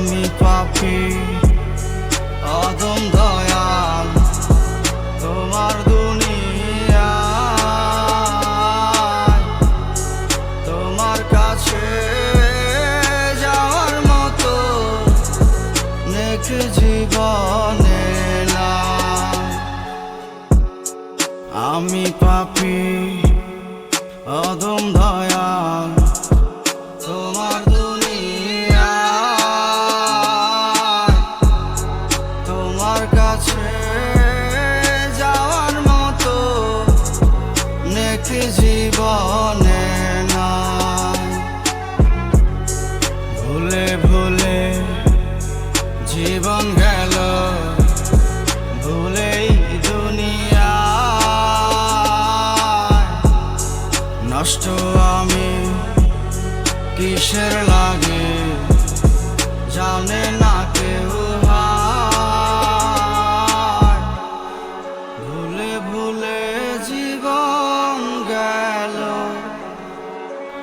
আমি পাপি, অদম দয়াল, তোমার দুনিয়া। তোমার কাছে যাওয়ার মতো নেক জীবনে না আমি পাপি, অদম দয়াল নেকি জীবনে নাই ভুলে ভুলে জীবন গেল, ভুলেই দুনিয়া। নষ্ট আমি কিসের লাগে জানে না।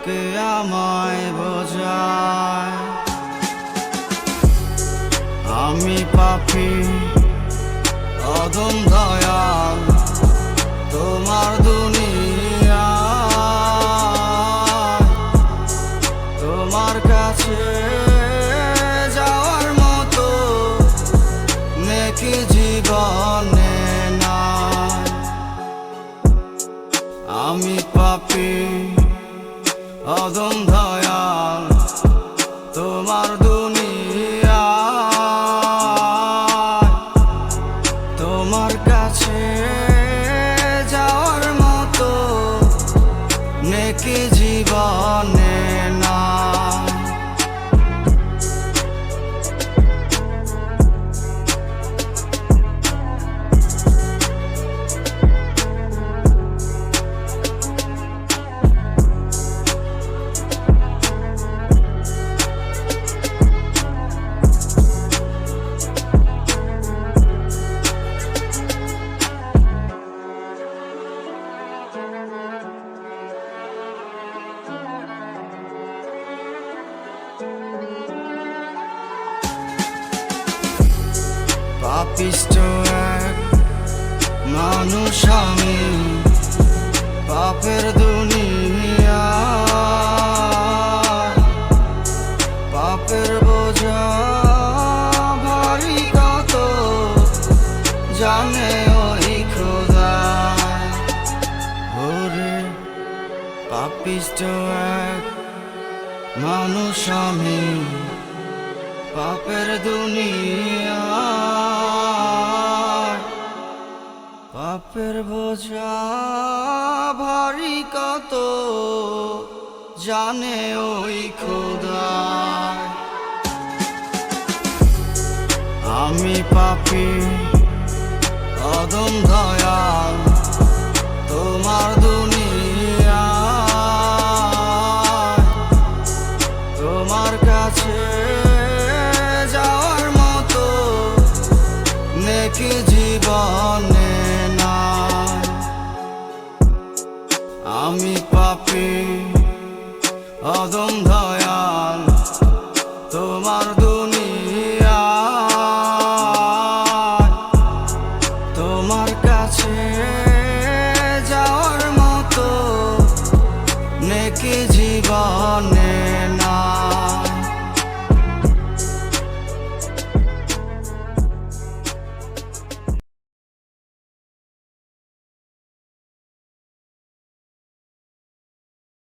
কে আমায় বোঝায়। আমি পাপি অদম দয়াল তোমার দুনিয়া। তোমার কাছে জীবনে পাপিষ্ট এক মানুষ আমি পাপের দুনিয়া। পাপের বোঝা ভারী কত, জানে ওই খোদা। ওরে পাপিষ্ট এক মানুষ আমি পাপের দুনিয়া। পাপের বোঝা ভারী কত জানে ওই খোদা আমি পাপি অদম দয়াল। দেখি জীবনে না। আমি পাপি অদম দয়াল তোমার দুনিয়া। তোমার কাছে মতো নেকি জীবনে